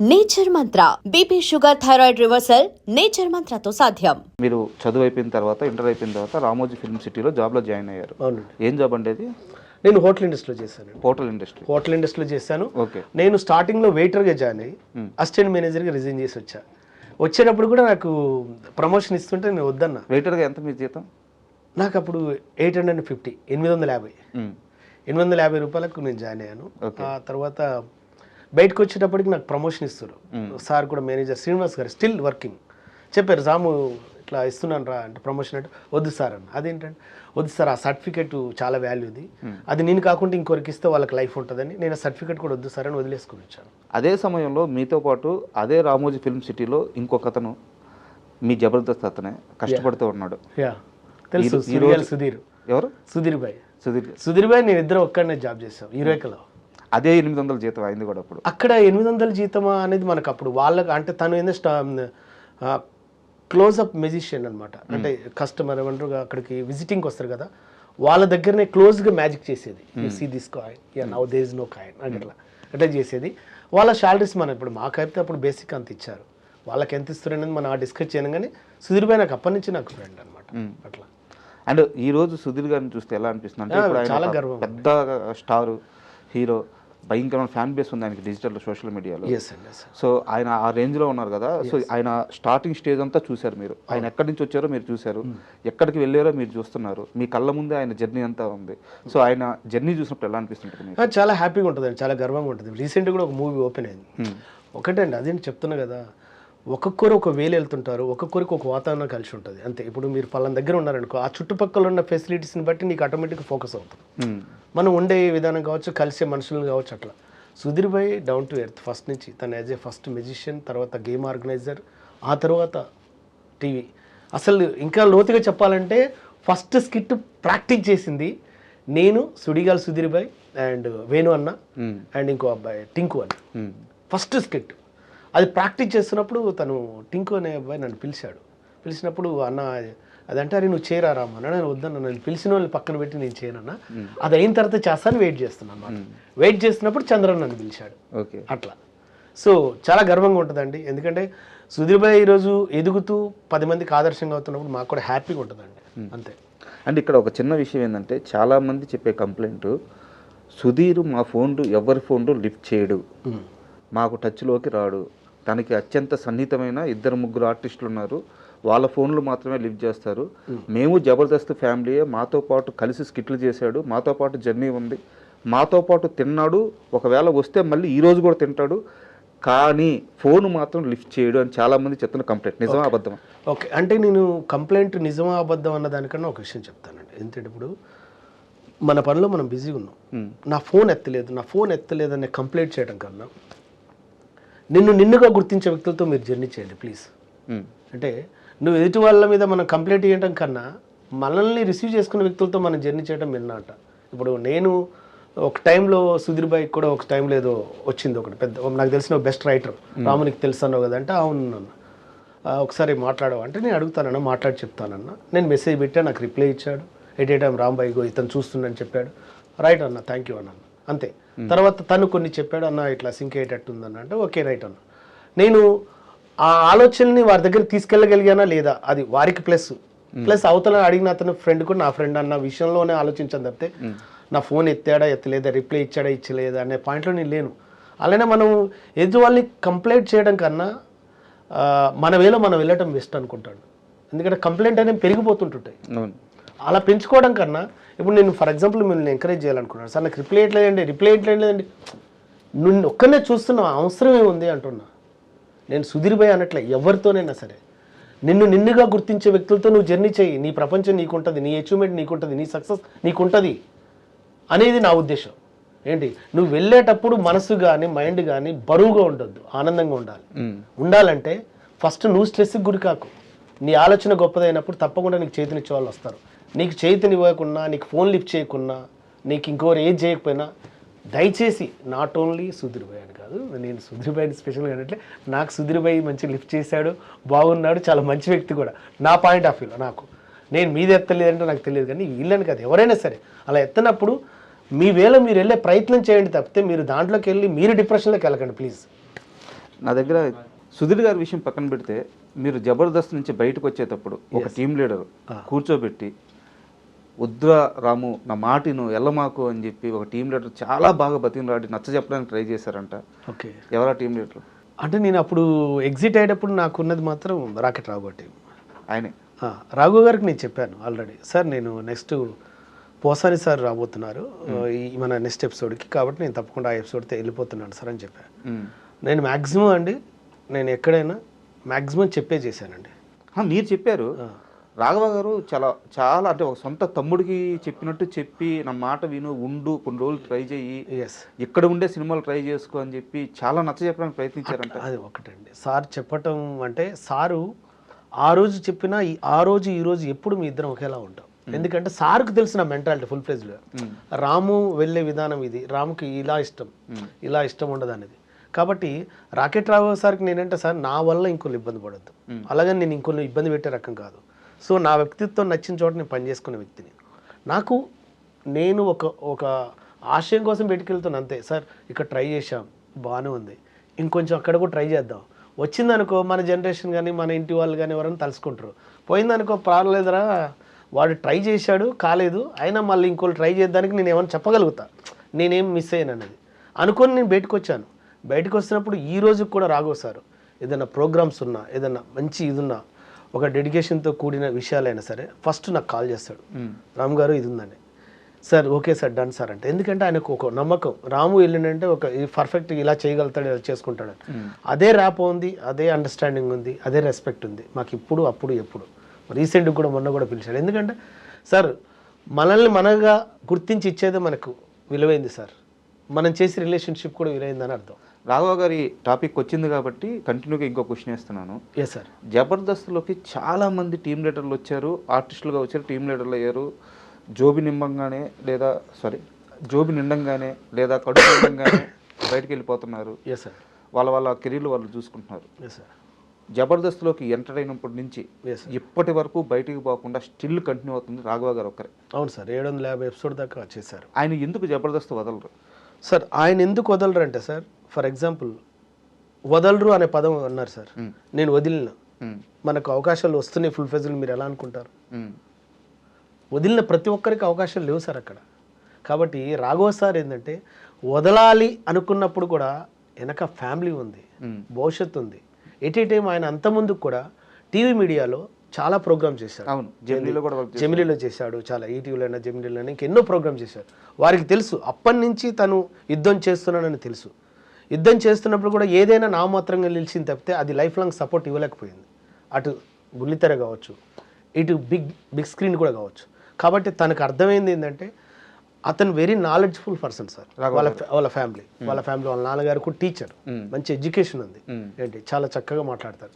Nature Mantra BP sugar thyroid reversal nature మంత్రతో సాధ్యం. మీరు చదువు అయిపోయిన తర్వాత ఇంటర్ అయిపోయిన తర్వాత రామోజీ ఫిల్మ్ సిటీలో జాబ్లో జాయిన్ అయ్యారు. అవునండి. ఏం జాబ్ అంటే అది? నేను హోటల్ ఇండస్ట్రీలో చేశాను హోటల్ ఇండస్ట్రీ. హోటల్ ఇండస్ట్రీలో చేశాను. ఓకే. నేను స్టార్టింగ్లో వెయిటర్గా జాయిన్ అయ్యి అసిస్టెంట్ మేనేజర్గా రిజైన్ చేసి వచ్చా. వచ్చేటప్పుడు కూడా నాకు ప్రమోషన్ ఇస్తుంటే నేను వద్దన్నా. వెయిటర్గా ఎంత మీ జీతం? నాకు అప్పుడు ఎయిట్ హండ్రెడ్ అండ్ ఫిఫ్టీ ఎనిమిది వందల యాభై. ఎనిమిది వందల యాభై రూపాయలకు నేను జాయిన్ అయ్యాను. ఆ తర్వాత బయటకు వచ్చేటప్పటికి నాకు ప్రమోషన్ ఇస్తారు సార్ కూడా మేనేజర్ శ్రీనివాస్ గారు స్టిల్ వర్కింగ్ చెప్పారు రాము ఇట్లా ఇస్తున్నాను రా అంటే ప్రమోషన్ అంటే వద్దు సార్ అన్న. అదేంటంటే వద్దు సార్ ఆ సర్టిఫికేట్ చాలా వాల్యూది అది నేను కాకుండా ఇంకొకరికి ఇస్తే వాళ్ళకి లైఫ్ ఉంటుందని నేను ఆ సర్టిఫికేట్ కూడా వద్దు సార్ అని వదిలేసుకుని వచ్చాను. అదే సమయంలో మీతో పాటు అదే రామోజీ ఫిల్మ్ సిటీలో ఇంకొక అతను మీ జబర్దస్త్ అతనే కష్టపడుతూ ఉన్నాడు. యా తెలుసు సుధీర్. ఎవరు? సుధీర్ భాయ్. సుధీర్. సుధీర్ భాయ్ నేను ఇద్దరు ఒక్కడనే జాబ్ చేసాం యూరేకలో అదే ఎనిమిది వందల జీతం అయింది కూడా అప్పుడు. అక్కడ ఎనిమిది వందల జీతమా అనేది మనకు అప్పుడు వాళ్ళకి అంటే తను ఏందో స్టా క్లోజ్అప్ మెజిషియన్ అనమాట అంటే కస్టమర్ ఏమంటారు అక్కడికి విజిటింగ్కి వస్తారు కదా వాళ్ళ దగ్గరనే క్లోజ్గా మ్యాజిక్ చేసేది. You see this coin ya now there is no coin అట్లా. అట్లా చేసేది. వాళ్ళ శాలరీస్ మనం ఇప్పుడు మాకైతే అప్పుడు బేసిక్ అంత ఇచ్చారు. వాళ్ళకి ఎంత ఇస్తారు అనేది మనం ఆ డిస్కస్ చేయను కానీ సుధీర్ భాయ్ నాకు అప్పటి నుంచి నాకు ఫ్రెండ్ అనమాట అట్లా. అండ్ ఈ రోజు సుధీర్ గారిని చూస్తే ఎలా అనిపిస్తుంది? అంటే చాలా గర్వం. పెద్ద స్టార్ హీరో భయంకరమైన ఫ్యాన్ బేస్ ఉంది ఆయనకి డిజిటల్ సోషల్ మీడియాలో ఎస్ అండి ఎస్ సో ఆయన ఆ రేంజ్లో ఉన్నారు కదా. సో ఆయన స్టార్టింగ్ స్టేజ్ అంతా చూశారు మీరు. ఆయన ఎక్కడి నుంచి వచ్చారో మీరు చూశారు. ఎక్కడికి వెళ్ళారో మీరు చూస్తున్నారు. మీ కళ్ళ ముందే ఆయన జర్నీ అంతా ఉంది. సో ఆయన జర్నీ చూసినప్పుడు ఎలా అనిపిస్తుంటుంది చాలా హ్యాపీగా ఉంటుందండి. చాలా గర్వంగా ఉంటుంది రీసెంట్గా కూడా ఒక మూవీ ఓపెన్ అయింది. ఒకటే అండి అదేంటి చెప్తున్నా కదా. ఒక్కొక్కరు ఒక వేలు వెళ్తుంటారు ఒక్కొక్కరికి ఒక వాతావరణం కలిసి ఉంటుంది. అంతే. ఇప్పుడు మీరు పలానా దగ్గర ఉన్నారనుకో ఆ చుట్టుపక్కల ఉన్న ఫెసిలిటీస్ని బట్టి నీకు ఆటోమేటిక్గా ఫోకస్ అవుతుంది. మనం ఉండే విధానం కావచ్చు కలిసే మనుషులను కావచ్చు అట్లా. Sudheer bhai down to earth first నుంచి తను యాజ్ ఏ ఫస్ట్ మెజిషియన్ తర్వాత గేమ్ ఆర్గనైజర్ ఆ తర్వాత టీవీ. అసలు ఇంకా లోతుగా చెప్పాలంటే ఫస్ట్ స్కిట్ ప్రాక్టీస్ చేసింది నేను సుడిగాల్ సుధీర్ భాయ్ అండ్ వేణు అన్న. అండ్ ఇంకో అబ్బాయి టింకు అని మ్మ్. First skit. అది ప్రాక్టీస్ చేస్తున్నప్పుడు తను టింకు అనే అబ్బాయి నన్ను పిలిచాడు. పిలిచినప్పుడు అన్న అదంటే అరే నువ్వు చేయరా రామా అన్న నేను వద్దన్న నన్ను పిలిచిన వాళ్ళని పక్కన పెట్టి నేను చేయనన్నా. అది అయిన తర్వాత చేస్తాను వెయిట్ చేస్తున్నాను వెయిట్ చేస్తున్నప్పుడు చంద్రన్ నన్ను పిలిచాడు. ఓకే. అట్లా. సో చాలా గర్వంగా ఉంటుందండి. ఎందుకంటే సుధీర్ భాయ్ ఈరోజు ఎదుగుతూ పది మందికి ఆదర్శంగా అవుతున్నప్పుడు మాకు కూడా హ్యాపీగా ఉంటుందండి. అంతే. అండ్ ఇక్కడ ఒక చిన్న విషయం ఏంటంటే చాలా మంది చెప్పే కంప్లైంట్ సుధీర్ మా ఫోన్లు ఎవరి ఫోన్లు లిఫ్ట్ చేయడు. మాకు టచ్లోకి రాడు. తనకి అత్యంత సన్నిహితమైన ఇద్దరు ముగ్గురు ఆర్టిస్టులు ఉన్నారు. వాళ్ళ ఫోన్లు మాత్రమే లిఫ్ట్ చేస్తారు. మేము జబర్దస్త్ ఫ్యామిలీయే మాతో పాటు కలిసి స్కిట్లు చేశాడు మాతో పాటు జర్నీ ఉంది. మాతో పాటు తిన్నాడు ఒకవేళ వస్తే మళ్ళీ ఈ రోజు కూడా తింటాడు. కానీ ఫోన్ మాత్రం లిఫ్ట్ చేయడు అని చాలా మంది చెప్తున్న కంప్లైంట్. నిజమా అబద్ధమా? ఓకే. అంటే నేను కంప్లైంట్ నిజమా అబద్ధం అన్న దానికన్నా ఒక విషయం చెప్తానండి. ఎందుకంటే ఇప్పుడు మన పనిలో మనం బిజీగా ఉన్నాం. నా ఫోన్ ఎత్తలేదు నా ఫోన్ ఎత్తలేదు అనే కంప్లైంట్ చేయడం కన్నా నిన్ను నిన్నుగా గుర్తించే వ్యక్తులతో మీరు జర్నీ చేయండి ప్లీజ్. అంటే నువ్వు ఎదుటి వాళ్ళ మీద మనం కంప్లైంట్ చేయడం కన్నా మనల్ని రిసీవ్ చేసుకున్న వ్యక్తులతో మనం జర్నీ చేయడం మిన్నట ఇప్పుడు నేను ఒక టైంలో సుధీర్ బాయ్ కూడా ఒక టైంలో ఏదో వచ్చింది ఒకటి పెద్ద నాకు తెలిసిన బెస్ట్ రైటర్ రామునికి తెలుసు అన్నావు కదా అంటే అవును ఒకసారి మాట్లాడవు అంటే నేను అడుగుతానన్న మాట్లాడి చెప్తానన్న. నేను మెసేజ్ పెట్టా నాకు రిప్లై ఇచ్చాడు. ఎట్ ఏ టైం రాంబాయి గో ఇతను చూస్తుండని చెప్పాడు. రైట్ అన్న థ్యాంక్ యూ అన్న. అంతే. తర్వాత తను కొన్ని చెప్పాడు అన్న ఇట్లా సింక్ అయ్యేటట్టు ఉందన్న. అంటే ఓకే రైట్ అన్న. నేను ఆ ఆలోచనని వారి దగ్గర తీసుకెళ్ళగలిగానా లేదా? అది వారికి ప్లస్. ప్లస్ అవతల అడిగిన అతను ఫ్రెండ్ కూడా నా ఫ్రెండ్ అన్న విషయంలోనే ఆలోచించాను తప్పితే నా ఫోన్ ఎత్తాడా ఎత్తలేదా రిప్లై ఇచ్చాడా ఇచ్చలేదా అనే పాయింట్లో నేను లేను. అలానే మనం ఎదుటి వాళ్ళని కంప్లైంట్ చేయడం కన్నా మన వేలో మనం వెళ్ళటం బెస్ట్ అనుకుంటాడు. ఎందుకంటే కంప్లైంట్ అనేది పెరిగిపోతుంటుంటాయి. అలా పెంచుకోవడం కన్నా ఇప్పుడు నేను ఫర్ ఎగ్జాంపుల్ మిమ్మల్ని ఎంకరేజ్ చేయాలనుకున్నాను సార్ నాకు రిప్లై ఎట్లేదండి రిప్లై ఎట్లేదండి నువ్వు ఒక్కనే చూస్తున్నా అవసరం ఏముంది అంటున్నా. నేను సుధీర్ భాయ్ అనట్లే ఎవరితోనైనా సరే. నిన్ను నిన్నుగా గుర్తించే వ్యక్తులతో నువ్వు జర్నీ చేయి. నీ ప్రపంచం నీకుంటుంది నీ అచీవ్మెంట్ నీకుంటుంది నీ సక్సెస్ నీకుంటుంది అనేది నా ఉద్దేశం. ఏంటి? నువ్వు వెళ్ళేటప్పుడు మనసు కానీ మైండ్ కానీ బరువుగా ఉండొద్దు ఆనందంగా ఉండాలి. ఉండాలంటే ఫస్ట్ నువ్వు స్ట్రెస్కి గురి కాకు. నీ ఆలోచన గొప్పదైనప్పుడు తప్పకుండా నీకు చేతినిచ్చే వాళ్ళు వస్తారు. నీకు చేతిని ఇవ్వకున్నా నీకు ఫోన్ లిఫ్ట్ చేయకున్నా నీకు ఇంకోరు ఏది చేయకపోయినా దయచేసి నాట్ ఓన్లీ సుధీర్ భాయ్ అని కాదు నేను సుధీర్ భాయ్ని స్పెషల్గా అనట్లే నాకు సుధీర్ భాయ్ మంచి లిఫ్ట్ చేశాడు బాగున్నాడు చాలా మంచి వ్యక్తి కూడా. నా పాయింట్ ఆఫ్ వ్యూలో నాకు. నేను మీది ఎత్తలేదంటే నాకు తెలియదు కానీ వీళ్ళని కాదు ఎవరైనా సరే. అలా ఎత్తనప్పుడు మీ వేళ మీరు వెళ్ళే ప్రయత్నం చేయండి తప్పితే మీరు దాంట్లోకి వెళ్ళి మీరు డిప్రెషన్లోకి వెళ్ళకండి ప్లీజ్ నా దగ్గర సుధీర్ గారి విషయం పక్కన పెడితే మీరు జబర్దస్త్ నుంచి బయటకు వచ్చేటప్పుడు ఒక టీం లీడర్ కూర్చోబెట్టి వద్దురా రాము నా మాటిను ఎల్లమాకు అని చెప్పి ఒక టీం లీడర్ చాలా బాగా బతికినలాడి నచ్చ చెప్పడానికి ట్రై చేశారంట. ఓకే. ఎవరా టీం లీడర్ అంటే నేను అప్పుడు ఎగ్జిట్ అయ్యేటప్పుడు నాకున్నది మాత్రం రాకెట్ రాఘవ టీం. ఆయనే. ఆ, రాఘవ్ గారికి నేను చెప్పాను ఆల్రెడీ. సార్ నేను నెక్స్ట్ పోసాని సార్ రాబోతున్నారు ఈ మన నెక్స్ట్ ఎపిసోడ్కి కాబట్టి నేను తప్పకుండా ఆ ఎపిసోడ్తో వెళ్ళిపోతున్నాను సార్ అని చెప్పాను. నేను మ్యాక్సిమం అండి నేను ఎక్కడైనా మ్యాక్సిమం చెప్పే చేశానండి. మీరు చెప్పారు. రాఘవ గారు చాలా చాలా అంటే ఒక సొంత తమ్ముడికి చెప్పినట్టు చెప్పి నా మాట విను ఉండు కొన్ని రోజులు ట్రై ఎస్ ఇక్కడ ఉండే సినిమాలు ట్రై చేసుకో అని చెప్పి చాలా నచ్చ చెప్పడానికి ప్రయత్నించారంట. అది ఒకటండి. సార్ చెప్పటం అంటే సారు ఆ రోజు చెప్పినా ఈ- ఆ రోజు ఈ రోజు ఎప్పుడు మీ ఇద్దరం ఒకేలా ఉంటాం. ఎందుకంటే సార్కు తెలిసిన మెంటాలిటీ ఫుల్ ఫ్లెజ్లో. రాము వెళ్ళే విధానం ఇది. రాముకి ఇలా ఇష్టం. ఇలా ఇష్టం ఉండదు అనేది కాబట్టి రాకెట్ రావు సార్కి నేనంటే సార్ నా వల్ల ఇంకొన్ని ఇబ్బంది పడద్దు. అలాగని నేను ఇంకొన్ని ఇబ్బంది పెట్టే రకం కాదు. సో నా వ్యక్తిత్వం నచ్చిన చోట నేను పనిచేసుకునే వ్యక్తిని. నాకు నేను ఒక ఒక ఆశయం కోసం పెట్టుకెళ్తున్నా అంతే. సార్ ఇక్కడ ట్రై చేశాం బాగానే ఉంది. ఇంకొంచెం అక్కడ కూడా ట్రై చేద్దాం. వచ్చిందనుకో మన జనరేషన్ కానీ మన ఇంటి వాళ్ళు కానీ ఎవరైనా తలుసుకుంటారు. పోయిందనుకో పర్వాలేదురా వాడు ట్రై చేశాడు కాలేదు అయినా మళ్ళీ ఇంకోళ్ళు ట్రై చేద్దానికి నేను ఏమైనా చెప్పగలుగుతా. నేనేం మిస్ అయ్యాను అనేది. అనుకొని నేను బయటకు వచ్చాను బయటకు వచ్చినప్పుడు ఈ రోజుకి కూడా రాగోసారు ఏదైనా ప్రోగ్రామ్స్ ఉన్నా ఏదైనా మంచి ఇది ఉన్నా ఒక డెడికేషన్తో కూడిన విషయాలైనా సరే ఫస్ట్ నాకు కాల్ చేస్తాడు. రామ్ గారు ఇది ఉందండి. Sir okay sir done sir అంటే. ఎందుకంటే ఆయనకు ఒక నమ్మకం. రాము వెళ్ళిండంటే ఒక పర్ఫెక్ట్ ఇలా చేయగలుగుతాడు ఇలా చేసుకుంటాడు. అదే ర్యాప్ ఉంది అదే అండర్స్టాండింగ్ ఉంది అదే రెస్పెక్ట్ ఉంది. మాకు ఇప్పుడు అప్పుడు ఎప్పుడు. రీసెంట్గా కూడా మొన్న కూడా పిలిచాడు. ఎందుకంటే సార్ మనల్ని మనగా గుర్తించి ఇచ్చేదే మనకు విలువైంది సార్. మనం చేసే రిలేషన్షిప్ కూడా విలువైందని అర్థం. రాఘవ గారి టాపిక్ వచ్చింది కాబట్టి కంటిన్యూగా ఇంకో క్వశ్చన్ వేస్తున్నాను. ఎస్ సార్ జబర్దస్త్లోకి చాలా మంది టీం లీడర్లు వచ్చారు ఆర్టిస్టులుగా వచ్చారు టీం లీడర్లు అయ్యారు. జోబి నింబంగానే లేదా సారీ జోబి నిండంగానే లేదా కడుపు నిండంగానే బయటికి వెళ్ళిపోతున్నారు. ఎస్ సార్ వాళ్ళ వాళ్ళ కెరీర్లు వాళ్ళు చూసుకుంటున్నారు. ఎస్ సార్ జబర్దస్త్లోకి ఎంటర్ అయినప్పటి నుంచి ఇప్పటి వరకు బయటికి పోకుండా స్టిల్ కంటిన్యూ అవుతుంది రాఘవ గారు ఒక్కరే. అవును సార్ ఏడు వందల యాభై ఎపిసోడ్ దాకా చేశారు ఆయన ఎందుకు జబర్దస్త్ వదలరు? సార్ ఆయన ఎందుకు వదలరు అంటే సార్ ఫర్ ఎగ్జాంపుల్ వదలరు అనే పదం అన్నారు సార్. నేను వదిలిన. మనకు అవకాశాలు వస్తున్నాయి ఫుల్ ఫెజులు మీరు ఎలా అనుకుంటారు? వదిలిన ప్రతి ఒక్కరికి అవకాశాలు లేవు సార్ అక్కడ. కాబట్టి రాఘవ సార్ ఏంటంటే వదలాలి అనుకున్నప్పుడు కూడా వెనక ఫ్యామిలీ ఉంది. భవిష్యత్తు ఉంది. ఎట్ ఏ టైం ఆయన అంత ముందుకు కూడా టీవీ మీడియాలో చాలా ప్రోగ్రామ్ చేశారు అవును జమిలీలో కూడా జమిలీలో చేశాడు. చాలా ఈటీవీలో అయినా జమిలీలో అయినా ఇంకెన్నో ప్రోగ్రామ్ చేశాడు. వారికి తెలుసు అప్పటి నుంచి తను యుద్ధం చేస్తున్నానని తెలుసు. యుద్ధం చేస్తున్నప్పుడు కూడా ఏదైనా నామాత్రంగా నిలిచింది తప్పితే అది లైఫ్ లాంగ్ సపోర్ట్ ఇవ్వలేకపోయింది. అటు బుల్లితెర కావచ్చు ఇటు బిగ్ బిగ్ స్క్రీన్ కూడా కావచ్చు. కాబట్టి తనకు అర్థమైంది ఏంటంటే అతను వెరీ నాలెడ్జ్ఫుల్ పర్సన్ సార్ వాళ్ళ వాళ్ళ ఫ్యామిలీ వాళ్ళ ఫ్యామిలీ వాళ్ళ నాన్నగారు కూడా టీచర్ మంచి ఎడ్యుకేషన్ ఉంది. ఏంటి? చాలా చక్కగా మాట్లాడతారు.